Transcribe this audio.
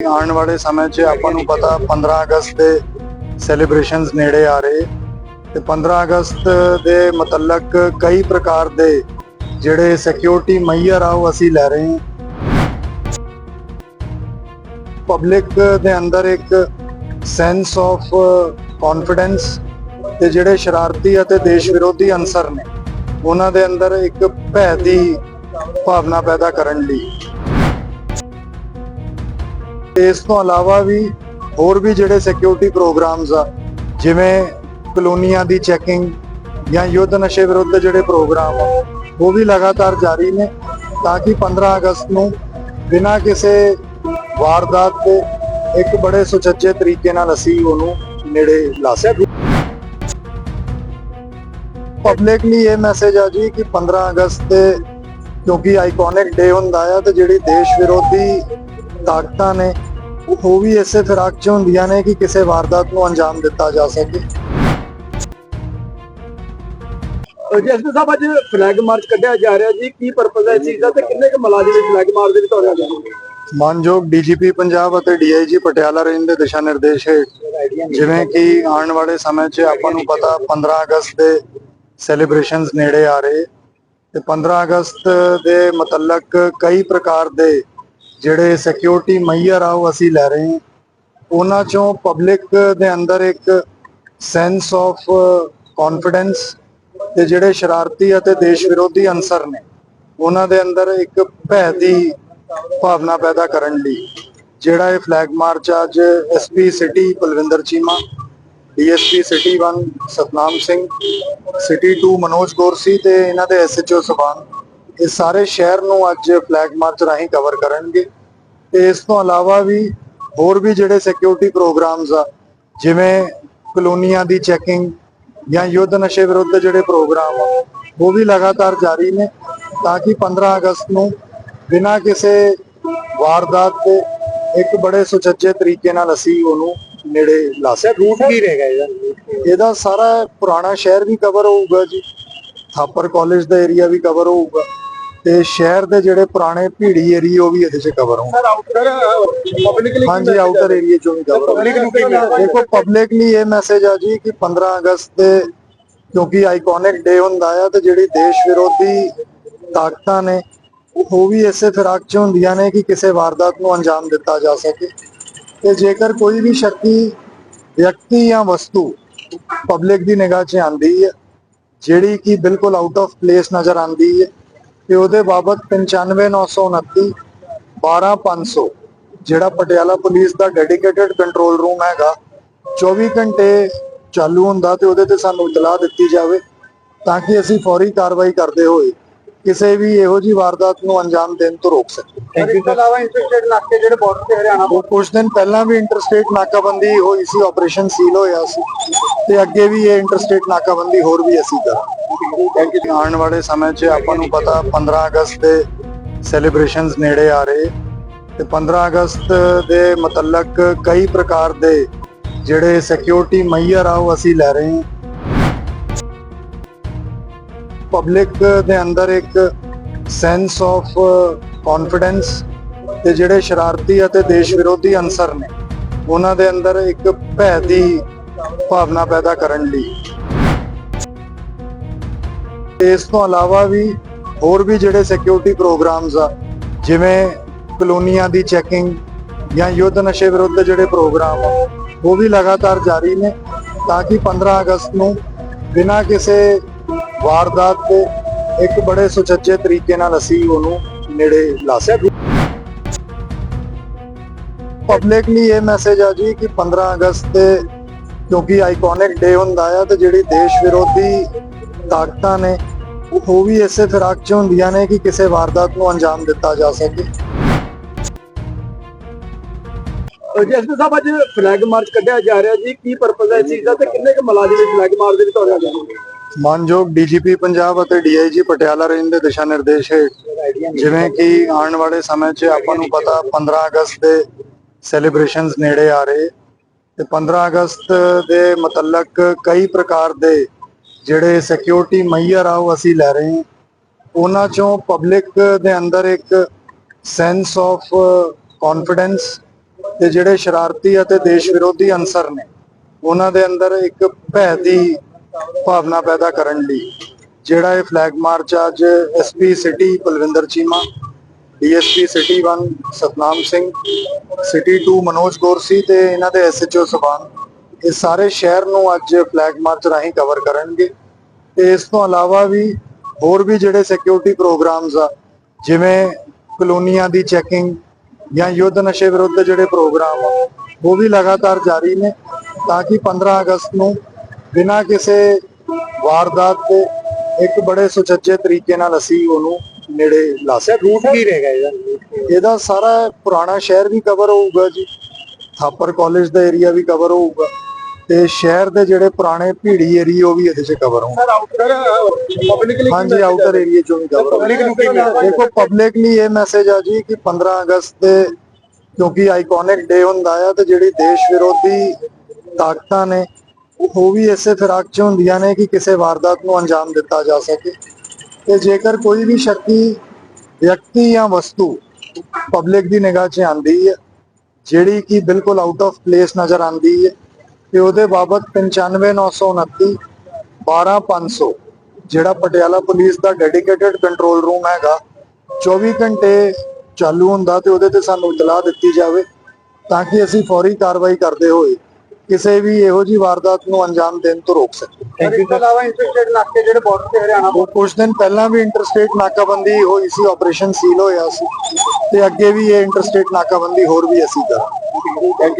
ਆਉਣ ਵਾਲੇ ਸਮੇਂ 'ਚ ਆਪਾਂ ਨੂੰ ਪਤਾ 15 ਅਗਸਤ ਦੇ ਸੈਲੀਬ੍ਰੇਸ਼ਨਸ ਨੇੜੇ ਆ ਰਹੇ ਤੇ 15 ਅਗਸਤ ਦੇ ਮੁਤਲਕ ਕਈ ਪ੍ਰਕਾਰ ਦੇ ਜਿਹੜੇ ਸਿਕਿਉਰਿਟੀ ਮਈਅਰ ਆ ਉਹ ਅਸੀਂ ਲੈ ਰਹੇ ਹਾਂ। ਪਬਲਿਕ ਦੇ ਅੰਦਰ ਇੱਕ ਸੈਂਸ ਆਫ ਕੌਨਫੀਡੈਂਸ ਤੇ ਜਿਹੜੇ ਸ਼ਰਾਰਤੀ ਅਤੇ ਦੇਸ਼ ਵਿਰੋਧੀ ਅੰਸਰ ਨੇ, ਉਹਨਾਂ ਦੇ ਅੰਦਰ ਇੱਕ ਭੈ ਦੀ ਭਾਵਨਾ ਪੈਦਾ ਕਰਨ ਲਈ। ਇਸ ਤੋਂ ਇਲਾਵਾ ਵੀ ਹੋਰ ਵੀ ਜਿਹੜੇ ਸਿਕਿਉਰਿਟੀ ਪ੍ਰੋਗਰਾਮਸ ਆ, ਜਿਵੇਂ ਕਲੋਨੀਆਂ ਦੀ ਚੈਕਿੰਗ ਜਾਂ ਯੁੱਧ ਨਸ਼ੇ ਵਿਰੁੱਧ ਜਿਹੜੇ ਪ੍ਰੋਗਰਾਮ ਆ, ਉਹ ਵੀ ਲਗਾਤਾਰ ਜਾਰੀ ਨੇ ਤਾਂ ਕਿ 15 ਅਗਸਤ ਨੂੰ ਬਿਨਾਂ ਕਿਸੇ ਵਾਰਦਾਤ ਦੇ ਇੱਕ ਬੜੇ ਸੁਚੱਜੇ ਤਰੀਕੇ ਨਾਲ ਅਸੀਂ ਉਹਨੂੰ ਨੇੜੇ ਲਾ ਸਕੀਏ। ਪਬਲਿਕ ਲਈ ਇਹ ਮੈਸੇਜ ਆ ਜੀ ਕਿ 15 ਅਗਸਤ ਤੇ ਕਿਉਂਕਿ ਆਈਕੋਨਿਕ ਡੇ ਹੁੰਦਾ ਆ ਤੇ ਜਿਹੜੀ ਦੇਸ਼ ਵਿਰੋਧੀ ਤਾਕਤਾਂ ਨੇ ਉਹ ਵੀ ਇਸੇ ਫਿਰਾਕ 'ਚ ਹੁੰਦੀਆਂ ਨੇ ਕਿ ਕਿਸੇ ਵਾਰਦਾਤ ਨੂੰ ਅੰਜਾਮ ਦਿੱਤਾ ਜਾ ਸਕੇ। ਜੈਸਮੀਨ ਸਾਹਿਬ ਅੱਜ ਫਲੈਗ ਮਾਰਚ ਕੱਢਿਆ ਜਾ ਰਿਹਾ ਜੀ। ਕੀ ਪਰਪਸ ਹੈ ਇਸ ਚੀਜ਼ ਦਾ ਤੇ ਕਿੰਨੇ ਕੁ ਮੁਲਾਜ਼ਮ ਫਲੈਗ ਮਾਰਚ ਦੇ ਵਿੱਚ ਜਾਣਗੇ ਮਾਨਯੋਗ ਡੀਜੀਪੀ ਪੰਜਾਬ ਅਤੇ ਡੀਆਈਜੀ ਪਟਿਆਲਾ ਰੇਂਜ ਦੇ ਦਿਸ਼ਾ ਨਿਰਦੇਸ਼ ਹੇਠ ਜਿਵੇਂ ਕਿ ਆਉਣ ਵਾਲੇ ਸਮੇਂ 'ਚ ਆਪਾਂ ਨੂੰ ਪਤਾ 15 ਅਗਸਤ ਦੇ ਸੈਲੀਬ੍ਰੇਸ਼ਨਸ ਨੇੜੇ ਆ ਰਹੇ। ਤੇ 15 ਅਗਸਤ ਦੇ ਮੁਤਲਕ ਕਈ ਪ੍ਰਕਾਰ ਦੇ ਜਿਹੜੇ ਸਿਕਿਉਰਿਟੀ ਮਈਅਰ ਆ, ਉਹ ਅਸੀਂ ਲੈ ਰਹੇ ਹਾਂ। ਉਹਨਾਂ ਚੋਂ ਪਬਲਿਕ ਦੇ ਅੰਦਰ ਇੱਕ ਸੈਂਸ ਆਫ ਕੌਨਫੀਡੈਂਸ ਤੇ ਜਿਹੜੇ ਸ਼ਰਾਰਤੀ ਅਤੇ ਦੇਸ਼ ਵਿਰੋਧੀ ਅੰਸਰ ਨੇ, ਉਹਨਾਂ ਦੇ ਅੰਦਰ ਇੱਕ ਭੈ ਦੀ ਭਾਵਨਾ ਪੈਦਾ ਕਰਨ ਲਈ। ਜਿਹੜਾ ਇਹ ਫਲੈਗ ਮਾਰਚ ਅੱਜ SP city Kulwinder Cheema DSP city 1 Satnam Singh city 2 Manoj Gorsi ਤੇ ਇਹਨਾਂ ਦੇ ਐਸਐਚਓ ਸਬਾਨ। ਇਹ ਸਾਰੇ ਸ਼ਹਿਰ ਨੂੰ ਅੱਜ ਫਲੈਗ ਮਾਰਚ ਰਾਹੀਂ ਕਵਰ ਕਰਨਗੇ। ਤੇ ਇਸ ਤੋਂ ਇਲਾਵਾ ਵੀ ਹੋਰ ਵੀ ਜਿਹੜੇ ਸਿਕਿਉਰਿਟੀ ਪ੍ਰੋਗਰਾਮਸ ਆ ਜਿਵੇਂ ਕਲੋਨੀਆਂ ਦੀ ਚੈਕਿੰਗ ਜਾਂ ਯੁੱਧ ਨਸ਼ੇ ਵਿਰੁੱਧ ਜਿਹੜੇ ਪ੍ਰੋਗਰਾਮ ਆ ਉਹ ਵੀ ਲਗਾਤਾਰ ਜਾਰੀ ਨੇ ਤਾਂ ਕਿ 15 ਅਗਸਤ ਨੂੰ ਬਿਨਾਂ ਕਿਸੇ ਵਾਰਦਾਤ ਦੇ ਇੱਕ ਬੜੇ ਸੁਚੱਜੇ ਤਰੀਕੇ ਨਾਲ ਅਸੀਂ ਉਹਨੂੰ ਨੇੜੇ ਲਾ ਸਕੀਏ। ਰੂਟ ਕੀ ਰਹੇਗਾ ਇਹਦਾ? ਇਹਦਾ ਸਾਰਾ ਪੁਰਾਣਾ ਸ਼ਹਿਰ ਵੀ ਕਵਰ ਹੋਊਗਾ ਜੀ ਥਾਪਰ ਕਾਲਜ ਦਾ ਏਰੀਆ ਵੀ ਕਵਰ ਹੋਊਗਾ। ਤੇ ਸ਼ਹਿਰ ਦੇ ਜਿਹੜੇ ਪੁਰਾਣੇ ਭੀੜੀ ਏਰੀਆ ਉਹ ਵੀ ਇਹਦੇ 'ਚ ਕਵਰ ਹੋਣਗੇ ਸਰ ਆਊਟਰ ਪਬਲਿਕਲੀ ਹਾਂਜੀ ਆਊਟਰ ਏਰੀਆ ਚੋਂ ਵੀ ਕਵਰ Public ਨੂੰ ਕੀ message ਦੇਖੋ ਪਬਲਿਕਲੀ ਇਹ ਮੈਸੇਜ ਆ ਜੀ ਕਿ 15 ਅਗਸਤ ਦੇ ਕਿਉਂਕਿ ਆਈਕੋਨਿਕ ਡੇ ਹੁੰਦਾ ਆ ਤੇ ਜਿਹੜੀ ਦੇਸ਼ ਵਿਰੋਧੀ ਤਾਕਤਾਂ ਨੇ ਉਹ ਵੀ ਇਸੇ ਫਿਰਾਕ 'ਚ ਹੁੰਦੀਆਂ ਨੇ ਕਿ ਕਿਸੇ ਵਾਰਦਾਤ ਨੂੰ ਅੰਜਾਮ ਦਿੱਤਾ ਜਾ ਸਕੇ। ਤੇ ਜੇਕਰ ਕੋਈ ਵੀ ਸ਼ੱਕੀ ਵਿਅਕਤੀ ਜਾਂ ਵਸਤੂ ਪਬਲਿਕ ਦੀ ਨਿਗਾਹ 'ਚ ਆਂਦੀ ਹੈ ਜਿਹੜੀ ਕਿ ਬਿਲਕੁਲ ਆਊਟ ਆਫ ਪਲੇਸ ਨਜ਼ਰ ਆਂਦੀ ਹੈ ਤੇ ਉਹਦੇ ਬਾਬਤ 95929 12500 ਜਿਹੜਾ ਪਟਿਆਲਾ ਪੁਲਿਸ ਦਾ ਡੈਡੀਕੇਟਿਡ ਕੰਟਰੋਲ ਰੂਮ ਹੈਗਾ 24 ਘੰਟੇ ਚਾਲੂ ਹੁੰਦਾ ਤੇ ਉਹਦੇ ਤੇ ਸਾਨੂੰ ਇਤਲਾਹ ਦਿੱਤੀ ਜਾਵੇ ਤਾਂ ਕਿ ਅਸੀਂ ਫੌਰੀ ਕਾਰਵਾਈ ਕਰਦੇ ਹੋਏ ਕਿਸੇ ਵੀ ਇਹੋ ਜੀ ਵਾਰਦਾਤ ਨੂੰ ਅੰਜਾਮ ਦੇਣ ਤੋਂ ਰੋਕ ਸਕੀਏ ਥੈਂਕ ਯੂ ਅਲਾਵਾ ਇੰਟਰਸਟੇਟ ਇਲਾਕੇ ਜਿਹੜੇ ਬਾਰਡਰ ਤੇ ਹਰਿਆਣਾ ਉਹ ਕੁਝ ਦਿਨ ਪਹਿਲਾਂ ਵੀ ਇੰਟਰਸਟੇਟ ਨਾਕਾਬੰਦੀ ਹੋਈ ਸੀ ਆਪਰੇਸ਼ਨ ਸੀਲ ਹੋਇਆ ਸੀ। ਤੇ ਅੱਗੇ ਵੀ ਇਹ ਇੰਟਰਸਟੇਟ ਨਾਕਾਬੰਦੀ ਹੋਰ ਵੀ ਅਸੀਂ ਕਰਾਂਗੇ। ਥੈਂਕ ਯੂ ਆਉਣ ਵਾਲੇ ਸਮੇਂ 'ਚ ਆਪਾਂ ਨੂੰ ਪਤਾ 15 ਅਗਸਤ ਦੇ ਸੈਲੀਬ੍ਰੇਸ਼ਨਸ ਨੇੜੇ ਆ ਰਹੇ। ਤੇ 15 ਅਗਸਤ ਦੇ ਮੁਤਲਕ ਕਈ ਪ੍ਰਕਾਰ ਦੇ ਜਿਹੜੇ ਸਿਕਿਉਰਿਟੀ ਮਈਅਰ ਆ ਉਹ ਅਸੀਂ ਲੈ ਰਹੇ ਹਾਂ। ਪਬਲਿਕ ਦੇ ਅੰਦਰ ਇੱਕ ਸੈਂਸ ਆਫ ਕੌਨਫੀਡੈਂਸ ਤੇ ਜਿਹੜੇ ਸ਼ਰਾਰਤੀ ਅਤੇ ਦੇਸ਼ ਵਿਰੋਧੀ ਅੰਸਰ ਨੇ, ਉਹਨਾਂ ਦੇ ਅੰਦਰ ਇੱਕ ਭੈ ਦੀ ਭਾਵਨਾ ਪੈਦਾ ਕਰਨ ਲਈ। ਇਸ ਤੋਂ ਇਲਾਵਾ ਵੀ ਹੋਰ ਵੀ ਜਿਹੜੇ ਸਿਕਿਉਰਿਟੀ ਪ੍ਰੋਗਰਾਮਸ ਆ, ਜਿਵੇਂ ਕਲੋਨੀਆਂ ਦੀ ਚੈਕਿੰਗ ਜਾਂ ਯੁੱਧ ਨਸ਼ੇ ਵਿਰੁੱਧ ਜਿਹੜੇ ਪ੍ਰੋਗਰਾਮ ਆ, ਉਹ ਵੀ ਲਗਾਤਾਰ ਜਾਰੀ ਨੇ, ਤਾਂ ਕਿ 15 ਅਗਸਤ ਨੂੰ ਬਿਨਾਂ ਕਿਸੇ ਵਾਰਦਾਤ ਦੇ ਇੱਕ ਬੜੇ ਸੁਚੱਜੇ ਤਰੀਕੇ ਨਾਲ ਅਸੀਂ ਉਹਨੂੰ ਨੇੜੇ ਲਾ ਸਕੀਏ ਪਬਲਿਕਲੀ ਇਹ ਮੈਸੇਜ ਆ ਜੀ ਕਿ 15 ਅਗਸਤ ਤੇ ਕਿਉਂਕਿ ਆਈਕੋਨਿਕ ਡੇ ਹੁੰਦਾ ਆ ਤੇ ਜਿਹੜੀ ਦੇਸ਼ ਵਿਰੋਧੀ ਤਾਕਤਾਂ ਨੇ, ਉਹ ਵੀ ਇਸੇ ਫਿਰਾਕ 'ਚ ਹੁੰਦੀਆਂ ਨੇ ਕਿ ਕਿਸੇ ਵਾਰਦਾਤ ਨੂੰ ਅੰਜਾਮ ਦਿੱਤਾ ਜਾ ਸਕੇ। ਜੈਸਮੀਨ ਸਾਹਿਬ, ਅੱਜ ਫਲੈਗ ਮਾਰਚ ਕੱਢਿਆ ਜਾ ਰਿਹਾ ਜੀ। ਕੀ ਪਰਪਸ ਹੈ ਇਸ ਚੀਜ਼ ਦਾ ਤੇ ਕਿੰਨੇ ਕੁ ਮੁਲਾਜ਼ਮ ਫਲੈਗ ਮਾਰਚ ਦੇ ਵਿੱਚ ਹੋਣਗੇ ਜਾਣਗੇ ਮਾਨਯੋਗ ਡੀਜੀਪੀ ਪੰਜਾਬ ਅਤੇ ਡੀਆਈਜੀ ਪਟਿਆਲਾ ਰੇਂਜ ਦੇ ਦਿਸ਼ਾ ਨਿਰਦੇਸ਼ ਹੇਠ, ਜਿਵੇਂ ਕਿ ਆਉਣ ਵਾਲੇ ਸਮੇਂ 'ਚ ਆਪਾਂ ਨੂੰ ਪਤਾ 15 ਅਗਸਤ ਦੇ ਸੈਲੀਬ੍ਰੇਸ਼ਨਸ ਨੇੜੇ ਆ ਰਹੇ ਤੇ 15 ਅਗਸਤ ਦੇ ਮੁਤਲਕ ਕਈ ਪ੍ਰਕਾਰ ਦੇ ਜਿਹੜੇ ਸਿਕਿਉਰਿਟੀ ਮਈਅਰ ਆ ਉਹ ਅਸੀਂ ਲੈ ਰਹੇ ਹਾਂ। ਉਹਨਾਂ ਚੋਂ ਪਬਲਿਕ ਦੇ ਅੰਦਰ ਇੱਕ ਸੈਂਸ ਆਫ ਕੌਨਫੀਡੈਂਸ ਤੇ ਜਿਹੜੇ ਸ਼ਰਾਰਤੀ ਅਤੇ ਦੇਸ਼ ਵਿਰੋਧੀ ਅੰਸਰ ਨੇ, ਉਹਨਾਂ ਦੇ ਅੰਦਰ ਇੱਕ ਭੈ ਦੀ ਭਾਵਨਾ ਪੈਦਾ ਕਰਨ ਲਈ, ਜਿਹੜਾ ਇਹ ਫਲੈਗ ਮਾਰਚ ਅੱਜ SP city Kulwinder Cheema DSP city 1 Satnam Singh city 2 Manoj Gorsi ਤੇ ਇਹਨਾਂ ਦੇ ਐਸਐਚਓ ਸਬਾਨ। ਇਹ ਸਾਰੇ ਸ਼ਹਿਰ ਨੂੰ ਅੱਜ ਫਲੈਗ ਮਾਰਚ ਰਾਹੀਂ ਕਵਰ ਕਰਨਗੇ। ਤੇ ਇਸ ਤੋਂ ਇਲਾਵਾ ਵੀ ਹੋਰ ਵੀ ਜਿਹੜੇ ਸਿਕਿਉਰਿਟੀ ਪ੍ਰੋਗਰਾਮਸ ਆ, ਜਿਵੇਂ ਕਲੋਨੀਆਂ ਦੀ ਚੈਕਿੰਗ ਜਾਂ ਯੁੱਧ ਨਸ਼ੇ ਵਿਰੁੱਧ ਜਿਹੜੇ ਪ੍ਰੋਗਰਾਮ ਆ, ਉਹ ਵੀ ਲਗਾਤਾਰ ਜਾਰੀ ਨੇ, ਤਾਂ ਕਿ 15 ਅਗਸਤ ਨੂੰ ਬਿਨਾਂ ਕਿਸੇ ਵਾਰਦਾਤ ਦੇ ਇੱਕ ਬੜੇ ਸੁਚੱਜੇ ਤਰੀਕੇ ਨਾਲ ਅਸੀਂ ਉਹਨੂੰ ਨੇੜੇ ਲਾ ਸਕੀਏ ਰੂਟ ਕੀ ਰਹੇਗਾ ਇਹਦਾ? ਇਹਦਾ ਸਾਰਾ ਪੁਰਾਣਾ ਸ਼ਹਿਰ ਵੀ ਕਵਰ ਹੋਊਗਾ ਜੀ। ਥਾਪਰ ਕਾਲਜ ਦਾ ਏਰੀਆ ਵੀ ਕਵਰ ਹੋਊਗਾ। ਤੇ ਸ਼ਹਿਰ ਦੇ ਜਿਹੜੇ ਪੁਰਾਣੇ ਭੀੜੀ ਏਰੀਆ ਉਹ ਵੀ ਇਹਦੇ 'ਚ ਕਵਰ ਸਰ ਆਊਟਰ ਪਬਲਿਕਲੀ ਹਾਂਜੀ ਆਊਟਰ ਏਰੀਆ ਚੋਂ ਵੀ ਕਵਰ Public ਨੂੰ ਦੇਖੋ ਪਬਲਿਕਲੀ ਇਹ ਮੈਸੇਜ ਆ ਜੀ ਕਿ 15 ਅਗਸਤ ਦੇ ਕਿਉਂਕਿ ਆਈਕੋਨਿਕ ਡੇ ਹੁੰਦਾ ਆ ਤੇ ਜਿਹੜੀ ਦੇਸ਼ ਵਿਰੋਧੀ ਤਾਕਤਾਂ ਨੇ ਉਹ ਵੀ ਇਸੇ ਫਿਰਾਕ 'ਚ ਹੁੰਦੀਆਂ ਨੇ ਕਿ ਕਿਸੇ ਵਾਰਦਾਤ ਨੂੰ ਅੰਜਾਮ ਦਿੱਤਾ ਜਾ ਸਕੇ। ਤੇ ਜੇਕਰ ਕੋਈ ਵੀ ਸ਼ੱਕੀ ਵਿਅਕਤੀ ਜਾਂ ਵਸਤੂ ਪਬਲਿਕ ਦੀ ਨਿਗਾਹ 'ਚ ਆਂਦੀ ਹੈ, ਜਿਹੜੀ ਕਿ ਬਿਲਕੁਲ ਆਊਟ ਆਫ ਪਲੇਸ ਨਜ਼ਰ ਆਂਦੀ ਹੈ, ਤੇ ਉਹਦੇ ਬਾਬਤ 95929 12500 ਜਿਹੜਾ ਪਟਿਆਲਾ ਪੁਲਿਸ ਦਾ ਡੈਡੀਕੇਟਿਡ ਕੰਟਰੋਲ ਰੂਮ ਹੈਗਾ 24 ਘੰਟੇ ਚਾਲੂ ਹੁੰਦਾ ਤੇ ਉਹਦੇ ਤੇ ਸਾਨੂੰ ਇਤਲਾਹ ਦਿੱਤੀ ਜਾਵੇ ਤਾਂ ਕਿ ਅਸੀਂ ਫੌਰੀ ਕਾਰਵਾਈ ਕਰਦੇ ਹੋਏ ਕਿਸੇ ਵੀ ਇਹੋ ਜੀ ਵਾਰਦਾਤ ਨੂੰ ਅੰਜਾਮ ਦੇਣ ਤੋਂ ਰੋਕ ਸਕੀਏ ਥੈਂਕ ਯੂ ਅਲਾਵਾ ਇੰਟਰਸਟੇਟ ਇਲਾਕੇ ਜਿਹੜੇ ਬਾਰਡਰ ਤੇ ਹਰਿਆਣਾ ਉਹ ਕੁਝ ਦਿਨ ਪਹਿਲਾਂ ਵੀ ਇੰਟਰਸਟੇਟ ਨਾਕਾਬੰਦੀ ਹੋਈ ਸੀ ਆਪਰੇਸ਼ਨ ਸੀਲ ਹੋਇਆ ਸੀ। ਤੇ ਅੱਗੇ ਵੀ ਇਹ ਇੰਟਰਸਟੇਟ ਨਾਕਾਬੰਦੀ ਹੋਰ ਵੀ ਅਸੀਂ ਕਰਾਂਗੇ। Thank you